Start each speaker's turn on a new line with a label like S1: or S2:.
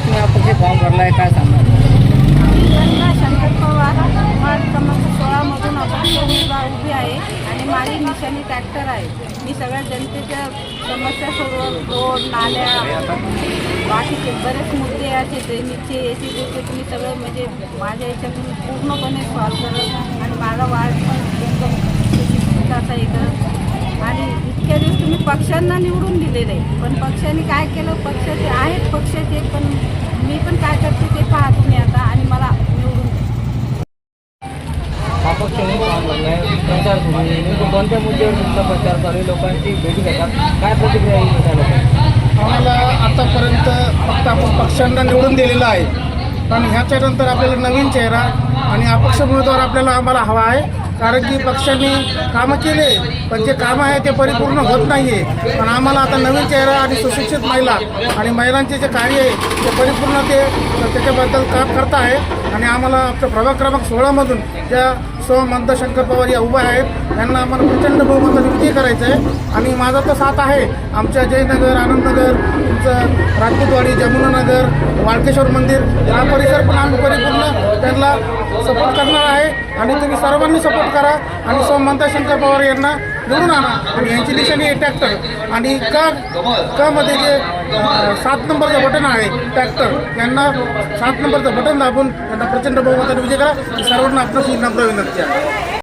S1: तुम्ही अपक्ष फॉर्म भरलाय काय सांगणार?
S2: शंकर पवार वार्ड क्रमांक सोळामधून अपक्ष उमेदवार उभी आहे आणि माझी निशाणी ट्रॅक्टर आहे. मी सगळ्या जनतेच्या समस्या सोडवत रोड नाल्या बाकीचे बरेच मुद्दे असे ड्रेनेजचे याचे त्याचे तुम्ही सगळं म्हणजे माझ्या याच्यातून पूर्णपणे सॉल्व करत आणि माझा वार्ड पण एकदम सुशिक्षित असा करत आणि इतक्या दिवस तुम्ही पक्षांना निवडून दिलेलं. आहे पण पक्षाने काय केलं? पक्षाचे आहेत पक्षाचे पण मी पण काय करते ते पहा तुम्ही आता आणि मला निवडून द्या.
S1: अपक्ष म्हणून फॉर्म प्रचार सुरू आहे. नेमकं कोणत्या मुद्द्यावर तुमचा प्रचार चालू आहे? लोकांची भेटी घेतात. काय प्रतिक्रिया येईल
S3: आम्हाला आतापर्यंत फक्त आपण पक्षांना निवडून दिलेलं आहे. पण ह्याच्यानंतर आपल्याला नवीन चेहरा आणि अपक्ष उमेदवार आपल्याला आम्हाला हवा आहे. कारण की पक्षाने कामं केले पण जे कामं आहे ते परिपूर्ण होत नाही आहे पण आम्हाला आता नवीन चेहरा आणि सुशिक्षित महिला आणि महिलांचे जे कार्य आहे ते परिपूर्ण ते त्याच्याबद्दल काम करत आहे. आणि आम्हाला आमच्या प्रभाग क्रमांक सोळामधून ज्या सो मंत शंकर पवार या उभ्या आहेत त्यांना आम्हाला प्रचंड बहुमत नियुक्ती करायचं आहे आणि माझा तर साथ आहे. आमच्या जयनगर आनंदनगर तुमचं राजपूतवाडी जमुनानगर वाळकेश्वर मंदिर हा परिसर पण आम्ही परिपूर्ण त्यांना सपोर्ट करणार आहे. आणि तुम्ही सर्वांनी सपोर्ट करा. आणि सोममंता शंकर पवार यांना निवडून आणा. आणि यांची दिशेने आहे. ट्रॅक्टर आणि क कमध्ये जे सात नंबरचं बटन आहे ट्रॅक्टर यांना सात नंबरचं बटन दाबून त्यांना प्रचंड बहुमताने विजय करा. सर्वांना आपलं नम्र विनंती आहे.